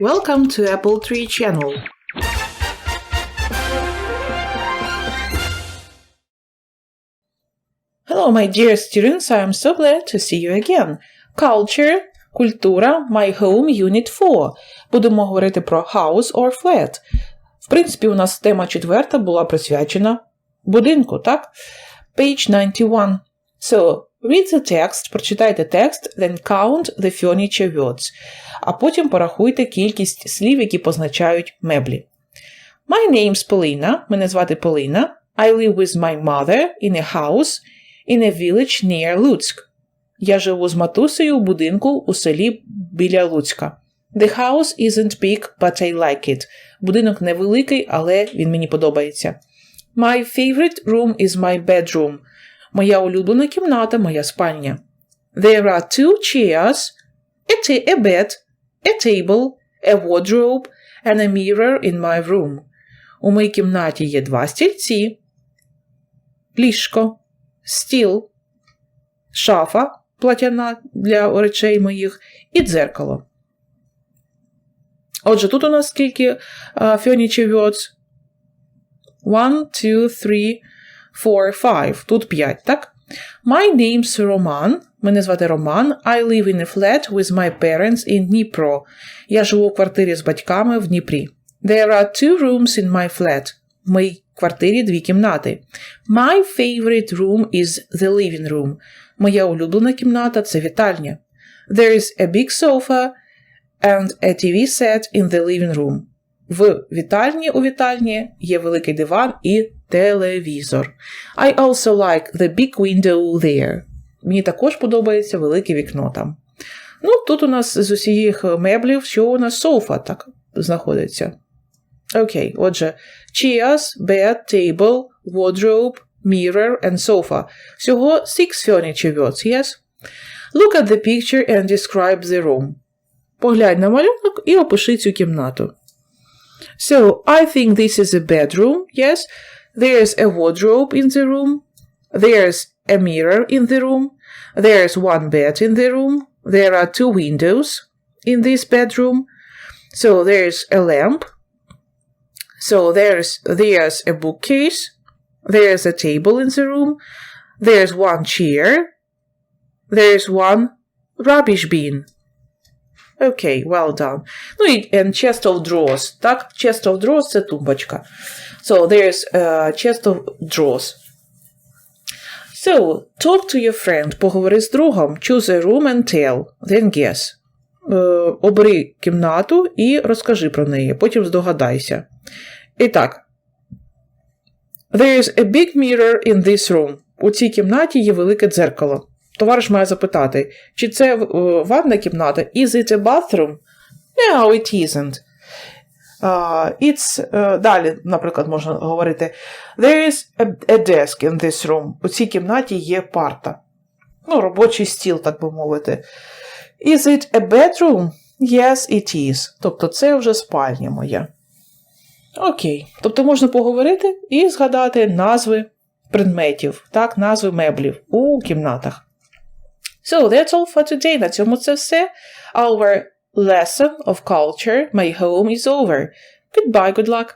Welcome to Apple Tree Channel. Hello, my dear students. I am so glad to see you again. Culture, культура, my home, unit 4. Будемо говорити про house or flat. В принципі, у нас тема четверта була присвячена будинку, так? Page 91. So, read the text, прочитайте текст, then count the furniture words. А потім порахуйте кількість слів, які позначають меблі. My name's Polina. Мене звати Полина. I live with my mother in a house in a village near Луцьк. Я живу з матусею у будинку у селі біля Луцька. The house isn't big, but I like it. Будинок невеликий, але він мені подобається. My favorite room is my bedroom. Моя улюблена кімната, моя спальня. There are two chairs, a, a bed, a table, a wardrobe and a mirror in my room. У моїй кімнаті є два стільці, ліжко, стіл, шафа платяна для речей моїх і дзеркало. Отже, тут у нас скільки uh, furniture words? One, two, three, four, five. Тут п'ять, так? My name's Roman. Мене звати Роман. I live in a flat with my parents in Dnipro. Я живу у квартирі з батьками в Дніпрі. There are two rooms in my flat. В моїй квартирі дві кімнати. My favorite room is the living room. Моя улюблена кімната це вітальня. There is a big sofa and a TV set in the living room. В вітальні у вітальні є великий диван і телевізор. I also like the big window there. Мені також подобається велике вікно там. Ну, тут у нас з усіх меблів, що у нас софа так знаходиться. Окей, отже, chairs, bed, table, wardrobe, mirror and sofa. Всього six furniture words, yes? Look at the picture and describe the room. Поглянь на малюнок і опиши цю кімнату. So, I think this is a bedroom, yes? There's a wardrobe in the room. There's a mirror in the room. There's one bed in the room. There are two windows in this bedroom. So there's a lamp. So there's there's a bookcase. There's a table in the room. There's one chair. There's one rubbish bin. Окей, okay, well done. Ну і and chest of drawers. Так, chest of drawers це тумбочка. So there's a chest of drawers. So, talk to your friend, поговори з другом, choose a room and tell, then guess. Е, обери кімнату і розкажи про неї, потім здогадайся. І так. There's a big mirror in this room. У цій кімнаті є велике дзеркало. Товариш має запитати, чи це е, ванна кімната? Is it a bathroom? No, it isn't. Uh, it's, uh, далі, наприклад, можна говорити There is a, a desk in this room. У цій кімнаті є парта. Ну, робочий стіл, так би мовити. Is it a bedroom? Yes, it is. Тобто це вже спальня моя. Окей. Тобто можна поговорити і згадати назви предметів, так, назви меблів у кімнатах. So, that's all for today. На цьому це все. Our lesson of culture, my home is over. Goodbye, good luck.